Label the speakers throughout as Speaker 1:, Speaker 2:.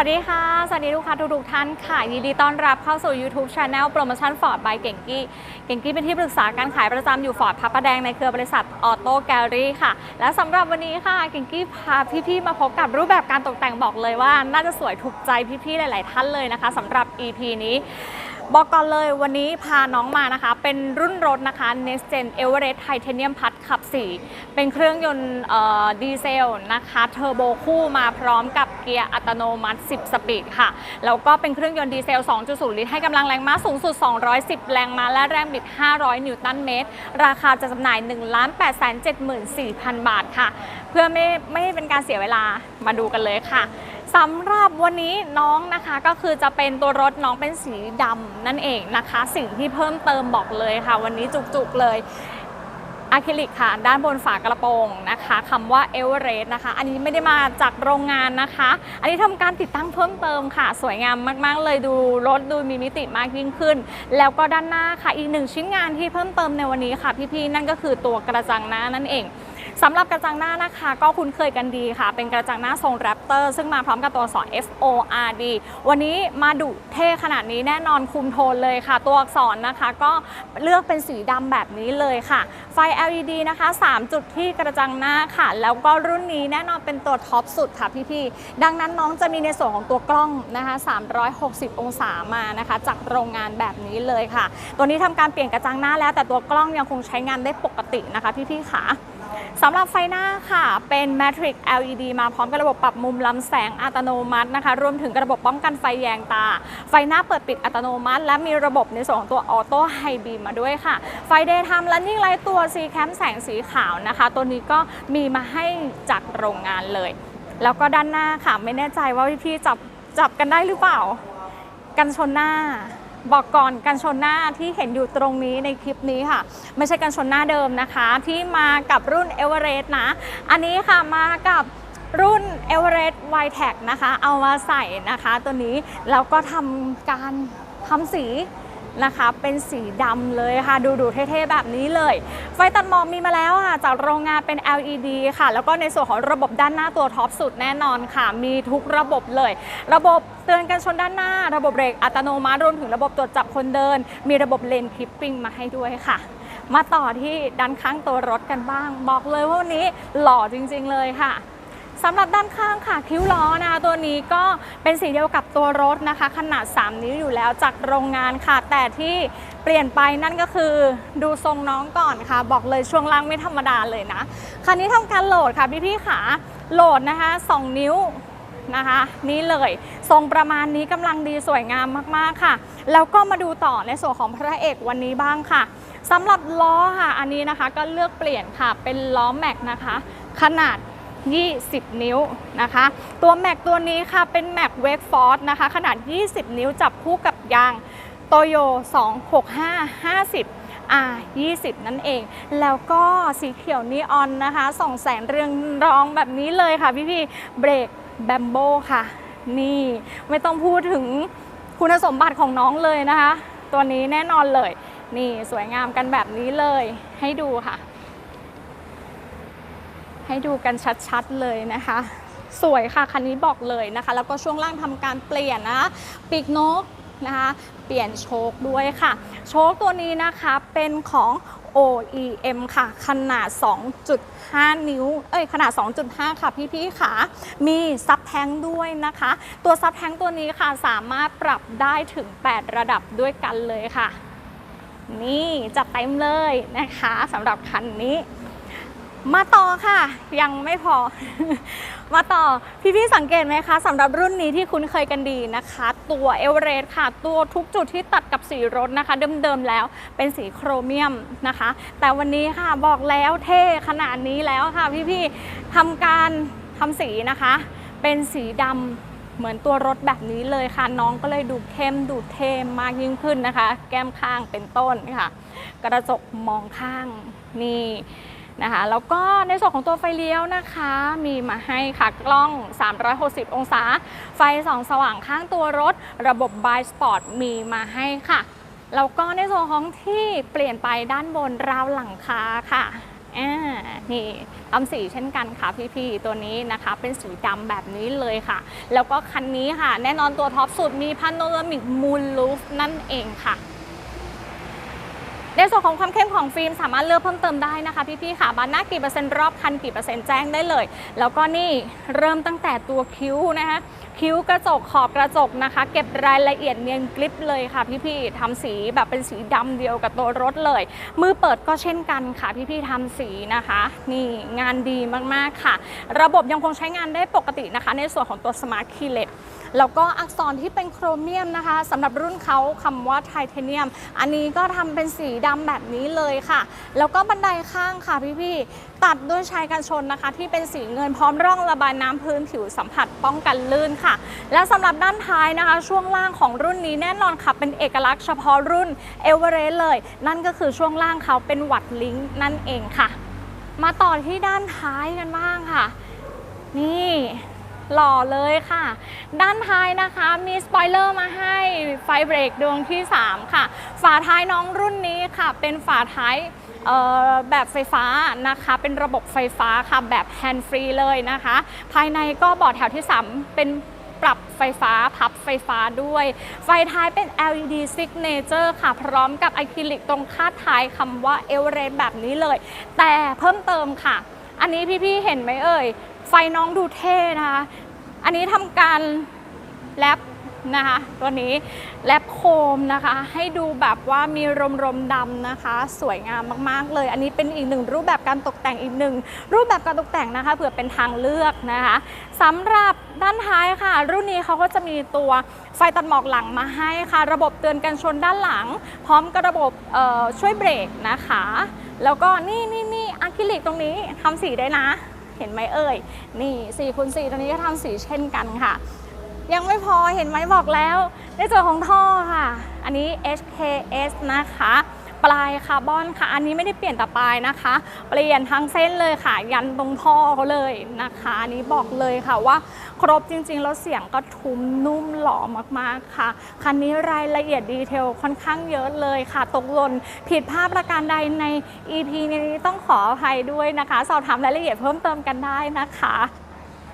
Speaker 1: วัสดีค่ะ สวัสดีลูกค้าทุกๆท่านค่ะยินดีต้อนรับเข้าสู่ YouTube Channel โปรโมชั่นฟอร์ด by เก่งกี้ เก่งกี้เป็นที่ปรึกษาการขายประจำอยู่ฟอร์ดพับประแดงในเครือบริษัทออโต้แกลลี่ค่ะ และสำหรับวันนี้ค่ะ เก่งกี้พาพี่ๆ มาพบกับรูปแบบการตกแต่งบอกเลยว่า น่าจะสวยถูกใจพี่ๆ หลายๆ ท่านเลยนะคะสำหรับ EP นี้ บอกก่อนเลยวันนี้พาน้องมานะคะ เป็นรุ่นรถนะคะ Next Gen Everest Titanium Plus ขับ 4 เป็นเครื่องยนต์ดีเซลนะคะเทอร์โบคู่มาพร้อมกับเกียร์อัตโนมัติ 10 สปีดค่ะ แล้วก็เป็นเครื่องยนต์ดีเซล 2.0 ลิตรให้กำลังแรงม้าสูงสุด 210 แรงม้าและแรงบิด 500 นิวตันเมตร ราคาจะจำหน่าย 1 8 7 4 0 0 0 บาทค่ะ เพื่อไม่ไม่ให้เป็นการเสียเวลามาดูกันเลยค่ะ สำหรับวันนี้น้องนะคะก็คือจะเป็นตัวรถน้องเป็นสีดำนั่นเองนะคะ สิ่งที่เพิ่มเติมบอกเลยค่ะ วันนี้จุกๆเลยอะคริลิกค่ะ ด้านบนฝากระโปรงนะคะคำว่าเอเวอเรสต์นะคะ อันนี้ไม่ได้มาจากโรงงานนะคะ อันนี้ทำการติดตั้งเพิ่มเติมค่ะ สวยงามมาก ๆ เลยดูรถดูมีมิติมากยิ่งขึ้น แล้วก็ด้านหน้าค่ะอีกหนึ่งชิ้นงานที่เพิ่มเติมในวันนี้ค่ะพี่ ๆ นั่นก็คือตัวกระจังหน้านั่นเอง สำหรับกระจังหน้านะคะ ก็คุ้นเคยกันดีค่ะ เป็นกระจังหน้าทรงแรปเตอร์ซึ่งมาพร้อมกับตัวอักษร F O R D วันนี้มาดุเท่ขนาดนี้แน่นอนคุมโทนเลยค่ะ ตัวอักษรนะคะ ก็เลือกเป็นสีดำแบบนี้เลยค่ะ ไฟ LED นะคะ 3 จุดที่กระจังหน้าค่ะ แล้วก็รุ่นนี้แน่นอนเป็นตัวท็อปสุดค่ะพี่ๆดังนั้นน้องจะมีในส่วนของตัวกล้องนะคะ 360 องศามานะคะ จากโรงงานแบบนี้เลยค่ะ ตัวนี้ทำการเปลี่ยนกระจังหน้าแล้วแต่ตัวกล้องยังคงใช้งานได้ปกตินะคะพี่ๆค่ะ สำหรับไฟหน้าค่ะ เป็น Matrix LED มาพร้อมกับระบบปรับมุมลำแสงอัตโนมัตินะคะ รวมถึงระบบป้องกันไฟแยงตา ไฟหน้าเปิดปิดอัตโนมัติ และมีระบบในส่วนของตัวออโต้ไฮบีมมาด้วยค่ะ ไฟ Daytime Running Light ตัว C Cam แสงสีขาวนะคะ ตัวนี้ก็มีมาให้จากโรงงานเลย แล้วก็ด้านหน้าค่ะไม่แน่ใจว่าพี่ๆจับจับกันได้หรือเปล่า กันชนหน้า บอกก่อนกันชนหน้าที่เห็นอยู่ตรงนี้ในคลิปนี้ค่ะ ไม่ใช่กันชนหน้าเดิมนะคะ ที่มากับรุ่นเอเวอเรสต์นะ อันนี้ค่ะมากับรุ่นเอเวอเรสต์ไวแท็กนะคะ เอามาใส่นะคะตัวนี้ แล้วก็ทำการทำสี นะคะ เป็นสีดำเลยค่ะ ดูดูเท่ๆแบบนี้เลย ไฟตัดหมอกมีมาแล้วค่ะ จากโรงงานเป็น LED ค่ะ แล้วก็ในส่วนของระบบด้านหน้าตัวท็อปสุดแน่นอนค่ะ มีทุกระบบเลย ระบบเตือนกันชนด้านหน้า ระบบเบรกอัตโนมัติรวมถึงระบบตรวจจับคนเดิน มีระบบเลนทิปปิ้งมาให้ด้วยค่ะ มาต่อที่ด้านข้างตัวรถกันบ้าง บอกเลยว่าวันนี้หล่อจริง ๆ เลยค่ะ สำหรับด้านข้างค่ะคิ้วล้อนะคะตัวนี้ก็เป็นสีเดียวกับตัวรถนะคะ ขนาด 3 นิ้วอยู่แล้วจากโรงงานค่ะ แต่ที่เปลี่ยนไปนั่นก็คือดูทรงน้องก่อนค่ะ บอกเลยช่วงล่างไม่ธรรมดาเลยนะ คันนี้ทำการโหลดค่ะพี่ๆค่ะโหลดนะคะ 2 นิ้วนะคะนี่เลยทรงประมาณนี้กำลังดีสวยงามมากๆค่ะ แล้วก็มาดูต่อในส่วนของพระเอกวันนี้บ้างค่ะสำหรับล้อค่ะ อันนี้นะคะก็เลือกเปลี่ยนค่ะเป็นล้อแม็กนะคะ ขนาด 20 นิ้วนะคะ ตัวแม็กตัวนี้ค่ะเป็นแม็กเวกฟอร์ดนะคะ ขนาด 20 นิ้วจับคู่กับยางโตโย265 50 R 20นั่นเอง แล้วก็สีเขียวนีออนนะคะส่องแสงเรืองรองแบบนี้เลยค่ะพี่ๆเบรกแบมโบค่ะ นี่ไม่ต้องพูดถึงคุณสมบัติของน้องเลยนะคะ ตัวนี้แน่นอนเลย นี่สวยงามกันแบบนี้เลยให้ดูค่ะ ให้ดูกันชัดๆเลยนะคะ สวยค่ะคันนี้บอกเลยนะคะ แล้วก็ช่วงล่างทำการเปลี่ยนนะปีกนกนะคะเปลี่ยนโชคด้วยค่ะ โชคตัวนี้นะคะเป็นของ OEM ค่ะ ขนาด 2.5 นิ้ว เอ้ย ขนาด 2.5 ค่ะพี่ๆค่ะ มีซับแทงด้วยนะคะ ตัวซับแทงตัวนี้ค่ะสามารถปรับได้ถึง 8 ระดับด้วยกันเลยค่ะ นี่จัดเต็มเลยนะคะสำหรับคันนี้ มาต่อค่ะ ยังไม่พอ มาต่อ พี่ๆสังเกตไหมคะสำหรับรุ่นนี้ที่คุ้นเคยกันดีนะคะ ตัวเอเวอเรสต์ค่ะ ตัวทุกจุดที่ตัดกับสีรถนะคะ เดิมๆแล้วเป็นสีโครเมียมนะคะ แต่วันนี้ค่ะบอกแล้วเท่ขนาดนี้แล้วค่ะ พี่ๆทำการทำสีนะคะ เป็นสีดำเหมือนตัวรถแบบนี้เลยค่ะ น้องก็เลยดูเข้มดูเท่มากยิ่งขึ้นนะคะ แก้มข้างเป็นต้นค่ะ กระจกมองข้างนี่ นะคะแล้วก็ในส่วนของตัวไฟเลี้ยวนะคะ มีมาให้ค่ะกล้อง 360 องศา ไฟส่องสว่างข้างตัวรถ ระบบ b i Sport มีมาให้ค่ะแล้วก็ในส่วนของที่เปลี่ยนไปด้านบนราวหลังคาค่ะนี่ทำสีเช่นกันค่ะพี่ๆ ตัวนี้นะคะเป็นสีดำแบบนี้เลยค่ะ แล้วก็คันนี้ค่ะ แน่นอนตัวท็อปสุดมีพาโนรามิกมูลลูฟนั่นเองค่ะ ในส่วนของความเข้มของฟิล์มสามารถเลือกเพิ่มเติมได้นะคะพี่ๆค่ะบานหน้ากี่เปอร์เซ็นต์รอบคันกี่เปอร์เซ็นต์แจ้งได้เลย แล้วก็นี่เริ่มตั้งแต่ตัวคิ้วนะคะคิ้วกระจกขอบกระจกนะคะ เก็บรายละเอียดเนียนกริบเลยค่ะพี่ๆทำสีแบบเป็นสีดำเดียวกับตัวรถเลย มือเปิดก็เช่นกันค่ะพี่ๆทำสีนะคะ นี่งานดีมากๆค่ะ ระบบยังคงใช้งานได้ปกตินะคะ ในส่วนของตัว Smart Keyless แล้วก็อักษรที่เป็นโครเมียมนะคะสำหรับรุ่นเขาคำว่าไทเทเนียม อันนี้ก็ทำเป็นสีดำแบบนี้เลยค่ะ แล้วก็บันไดข้างค่ะพี่ๆตัดด้วยชายกันชนนะคะ ที่เป็นสีเงินพร้อมร่องระบายน้ำพื้นผิวสัมผัสป้องกันลื่นค่ะ และสำหรับด้านท้ายนะคะ ช่วงล่างของรุ่นนี้แน่นอนค่ะเป็นเอกลักษณ์เฉพาะรุ่นเอเวอเรสต์เลย นั่นก็คือช่วงล่างเขาเป็นวัดลิงก์นั่นเองค่ะ มาต่อที่ด้านท้ายกันบ้างค่ะ นี่ หล่อเลยค่ะ ด้านท้ายนะคะมีสปอยเลอร์มาให้ไฟเบรกดวงที่ 3 ค่ะ ฝาท้ายน้องรุ่นนี้ค่ะ เป็นฝาท้ายแบบไฟฟ้านะคะ เป็นระบบไฟฟ้าค่ะแบบแฮนด์ฟรีเลยนะคะ ภายในก็บอร์ดแถวที่ 3 เป็นปรับไฟฟ้าพับไฟฟ้าด้วย ไฟท้ายเป็น LED Signature ค่ะ พร้อมกับอะคริลิกตรงคาดท้ายคำว่าเอเวอเรสแบบนี้เลย แต่เพิ่มเติมค่ะ อันนี้พี่ๆเห็นไหมเอ่ย ไฟน้องดูเท่นะคะ อันนี้ทำการแรปนะคะตัวนี้แรปโคมนะคะ ให้ดูแบบว่ามีรมรมดำนะคะ สวยงามมากๆเลย อันนี้เป็นอีกหนึ่งรูปแบบการตกแต่งอีกหนึ่งรูปแบบการตกแต่งนะคะเผื่อเป็นทางเลือกนะคะสำหรับด้านท้ายค่ะ รุ่นนี้เขาก็จะมีตัวไฟตัดหมอกหลังมาให้ค่ะ ระบบเตือนกันชนด้านหลัง พร้อมกับระบบช่วยเบรกนะคะ แล้วก็นี่นี่นี่อะคริลิกตรงนี้ทำสีได้นะ เห็นไหมเอ่ย นี่4คูณ4ตัวนี้ก็ทำสีเช่นกันค่ะ ยังไม่พอเห็นไหมบอกแล้ว ในส่วนของท่อค่ะ อันนี้ HKS นะคะ ปลายคาร์บอนค่ะ อันนี้ไม่ได้เปลี่ยนแต่ปลายนะคะ เปลี่ยนทั้งเส้นเลยค่ะ ยันตรงท่อเขาเลยนะคะอันนี้บอกเลยค่ะว่า ครบจริงๆ แล้วเสียงก็ทุ้มนุ่มหล่อมากๆค่ะ คันนี้รายละเอียดดีเทลค่อนข้างเยอะเลยค่ะ ตกหล่นผิดพลาดประการใดใน EP นี้ต้องขออภัยด้วยนะคะ สอบถามรายละเอียดเพิ่มเติมกันได้นะคะ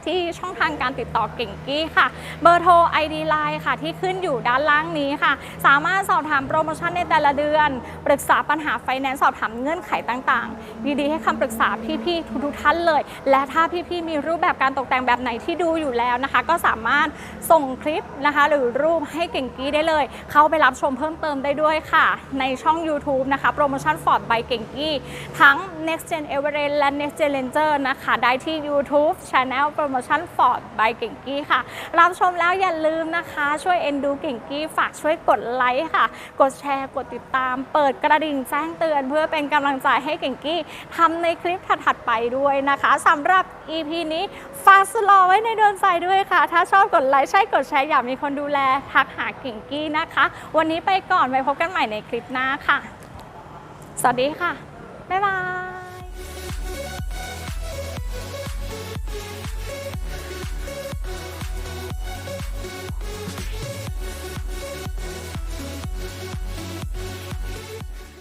Speaker 1: ที่ช่องทางการติดต่อเก่งกี้ค่ะ เบอร์โทร ID Line ค่ะ ที่ขึ้นอยู่ด้านล่างนี้ค่ะ สามารถสอบถามโปรโมชั่นในแต่ละเดือน ปรึกษาปัญหาไฟแนนซ์สอบถามเงื่อนไขต่างๆ ดีๆ ให้คำปรึกษาพี่ๆทุกๆท่านเลย และถ้าพี่ๆมีรูปแบบการตกแต่งแบบไหนที่ดูอยู่แล้วนะคะ ก็สามารถส่งคลิปนะคะ หรือรูปให้เก่งกี้ได้เลย เข้าไปรับชมเพิ่มเติมได้ด้วยค่ะ ในช่อง YouTube นะคะโปรโมชั่น Ford by เก่งกี้ทั้ง Next Gen Everest และ Next Gen Ranger นะคะ ได้ที่ YouTube Channel โปรโมมชั่นฟอร์ดบายเก่งกี้ค่ะ รับชมแล้วอย่าลืมนะคะ ช่วยเอ็นดูกิ่งกี้ฝากช่วยกดไลค์ค่ะ กดแชร์กดติดตาม เปิดกระดิ่งแจ้งเตือน เพื่อเป็นกำลังใจให้กิ่งกี้ทำในคลิปถัดๆไปด้วยนะคะสำหรับ EP นี้ฝากสโลไว้ในดวงใจด้วยค่ะ ถ้าชอบกดไลค์ใช่กดแชร์อยากมีคนดูแลทักหากิ่งกี้นะคะ วันนี้ไปก่อนไว้พบกันใหม่ในคลิปหน้าค่ะ สวัสดีค่ะ บ๊ายบาย ピーポ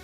Speaker 1: ー!